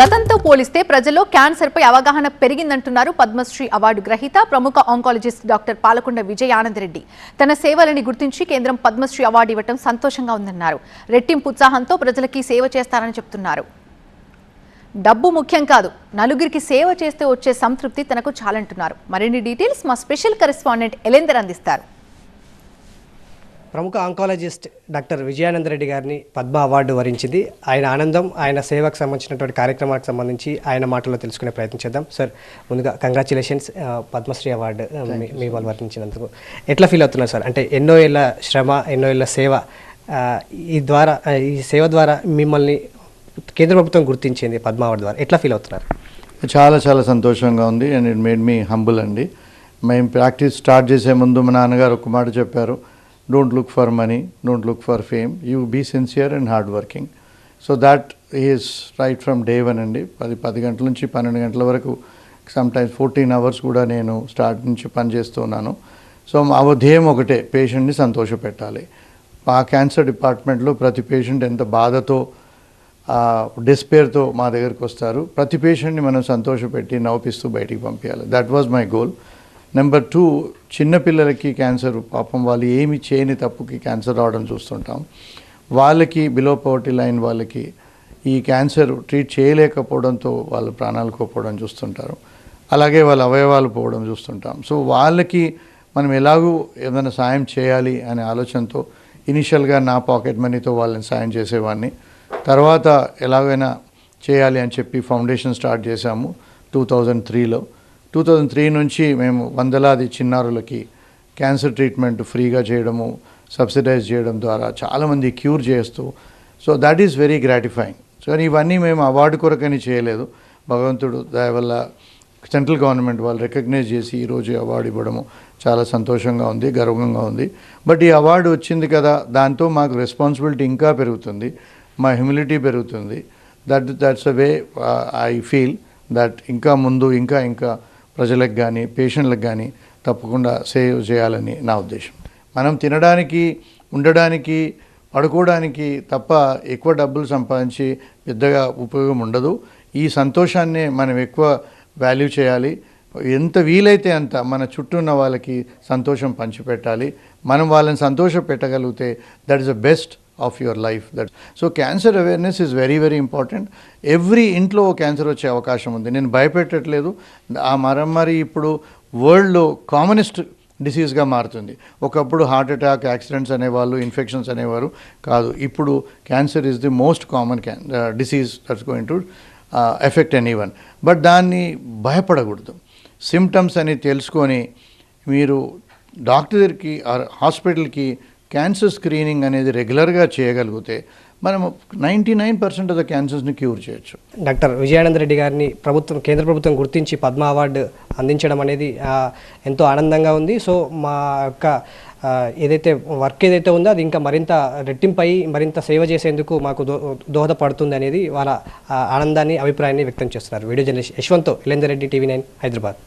గతంతో పోలిస్తే ప్రజల్లో క్యాన్సర్పై అవగాహన పెరిగిందంటున్నారు పద్మశ్రీ అవార్డు గ్రహీత ప్రముఖ ఆంకాలజిస్ట్ డాక్టర్ పాలకొండ విజయానందరెడ్డి. తన సేవలని గుర్తించి కేంద్రం పద్మశ్రీ అవార్డు ఇవ్వటం సంతోషంగా ఉందన్నారు. రెట్టింపు ఉత్సాహంతో ప్రజలకి సేవ చేస్తారని చెప్తున్నారు. డబ్బు ముఖ్యం కాదు నలుగురికి సేవ చేస్తే వచ్చే సంతృప్తి తనకు చాలంటున్నారు. మరిన్ని డీటెయిల్స్ మా స్పెషల్ కరెస్పాండెంట్ ఎలెందర్ అందిస్తారు. ప్రముఖ ఆంకాలజిస్ట్ డాక్టర్ విజయానంద రెడ్డి గారిని పద్మ అవార్డు వరించింది. ఆయన ఆనందం ఆయన సేవకు సంబంధించినటువంటి కార్యక్రమాలకు సంబంధించి ఆయన మాటల్లో తెలుసుకునే ప్రయత్నం చేద్దాం. సార్ ముందుగా కంగ్రాచులేషన్స్ పద్మశ్రీ అవార్డు మీ- వాళ్ళు వర్తించినందుకు ఎట్లా ఫీల్ అవుతున్నారు సార్ అంటే ఎన్నో ఏళ్ళ శ్రమ ఎన్నో ఏళ్ళ సేవ ఈ ద్వారా ఈ సేవ ద్వారా మిమ్మల్ని కేంద్ర ప్రభుత్వం గుర్తించింది పద్మ అవార్డు ద్వారా. ఎట్లా ఫీల్ అవుతున్నారు? చాలా చాలా సంతోషంగా ఉంది and it made me humble అండి. మేము ప్రాక్టీస్ స్టార్ట్ చేసే ముందు మా నాన్నగారు ఒక మాట చెప్పారు. Don't look for money don't look for fame you be sincere and hard working so that is right from day one అండి. పది పది గంటల నుంచి పన్నెండు గంటల వరకు సమ్టైమ్స్ ఫోర్టీన్ అవర్స్ కూడా నేను స్టార్ట్ నుంచి పనిచేస్తున్నాను సో మా ధ్యేయం ఒకటే పేషెంట్ని సంతోషపెట్టాలి. మా క్యాన్సర్ డిపార్ట్మెంట్లో ప్రతి పేషెంట్ ఎంత బాధతో డిస్పేర్తో మా దగ్గరికి వస్తారు ప్రతి పేషెంట్ని మనం సంతోషపెట్టి నవ్విస్తూ బయటికి పంపించాలి. That was my goal number two చిన్నపిల్లలకి క్యాన్సర్ పాపం వాళ్ళు ఏమి చేయని తప్పుకి క్యాన్సర్ రావడం చూస్తుంటాం. వాళ్ళకి బిలో పవర్టీ లైన్ వాళ్ళకి ఈ క్యాన్సర్ ట్రీట్ చేయలేకపోవడంతో వాళ్ళ ప్రాణాలు కోల్పోవడం చూస్తుంటారు. అలాగే వాళ్ళ అవయవాలు పోవడం చూస్తుంటాం. సో వాళ్ళకి మనం ఎలాగూ ఏదైనా సాయం చేయాలి అనే ఆలోచనతో ఇనిషియల్గా నా పాకెట్ మనీతో వాళ్ళని సాయం చేసేవాడిని. తర్వాత ఎలాగైనా చేయాలి అని చెప్పి ఫౌండేషన్ స్టార్ట్ చేశాము. టూ థౌజండ్ త్రీలో టూ థౌజండ్ త్రీ నుంచి మేము వందలాది చిన్నారులకి క్యాన్సర్ ట్రీట్మెంట్ ఫ్రీగా చేయడము సబ్సిడైజ్ చేయడం ద్వారా చాలామంది క్యూర్ చేస్తూ so that is very gratifying so ఇవన్నీ మేము అవార్డు కొరకని చేయలేదు. భగవంతుడు దయ వల్ల సెంట్రల్ గవర్నమెంట్ వాళ్ళు రికగ్నైజ్ చేసి ఈరోజు అవార్డు ఇవ్వడము చాలా సంతోషంగా ఉంది గర్వంగా ఉంది. బట్ ఈ అవార్డు వచ్చింది కదా దాంతో మాకు రెస్పాన్సిబిలిటీ ఇంకా పెరుగుతుంది మా హ్యూమిలిటీ పెరుగుతుంది. That that's a way I feel that ఇంకా ముందు ఇంకా ఇంకా ప్రజలకు కానీ పేషెంట్లకు కానీ తప్పకుండా సేవ్ చేయాలని నా ఉద్దేశం. మనం తినడానికి ఉండడానికి పడుకోవడానికి తప్ప ఎక్కువ డబ్బులు సంపాదించి పెద్దగా ఉపయోగం ఉండదు. ఈ సంతోషాన్నే మనం ఎక్కువ వాల్యూ చేయాలి. ఎంత వీలైతే అంత మన చుట్టూ ఉన్న వాళ్ళకి సంతోషం పంచిపెట్టాలి. మనం వాళ్ళని సంతోష పెట్టగలిగితే that is the best of your life that so cancer awareness is very very important every ఇంట్లో క్యాన్సర్ వచ్చే అవకాశం ఉంది. నేను భయపెట్టట్లేదు. ఆ మరమ్మరి ఇప్పుడు వరల్డ్లో కామనెస్ట్ డిసీజ్గా మారుతుంది. ఒకప్పుడు హార్ట్ అటాక్ యాక్సిడెంట్స్ అనేవాళ్ళు ఇన్ఫెక్షన్స్ అనేవారు కాదు. ఇప్పుడు cancer is the most common can disease that's going to affect anyone but దాన్ని భయపడకూడదు. సిమ్టమ్స్ అని తెలుసుకొని మీరు డాక్టర్కి ఆర్ హాస్పిటల్కి క్యాన్సర్ స్క్రీనింగ్ అనేది రెగ్యులర్గా చేయగలిగితే మనం ninety nine percent of the క్యాన్సర్స్ని cure చేయొచ్చు. డాక్టర్ విజయానంద రెడ్డి గారిని ప్రభుత్వం కేంద్ర ప్రభుత్వం గుర్తించి పద్మ అవార్డు అందించడం అనేది ఎంతో ఆనందంగా ఉంది. సో మా యొక్క ఏదైతే వర్క్ ఏదైతే ఉందో అది ఇంకా మరింత రెట్టింపై మరింత సేవ చేసేందుకు మాకు దో దోహదపడుతుంది అనేది వాళ్ళ ఆనందాన్ని అభిప్రాయాన్ని వ్యక్తం చేస్తున్నారు. Video journalist Yashwant Ilender Reddy TV nine Hyderabad.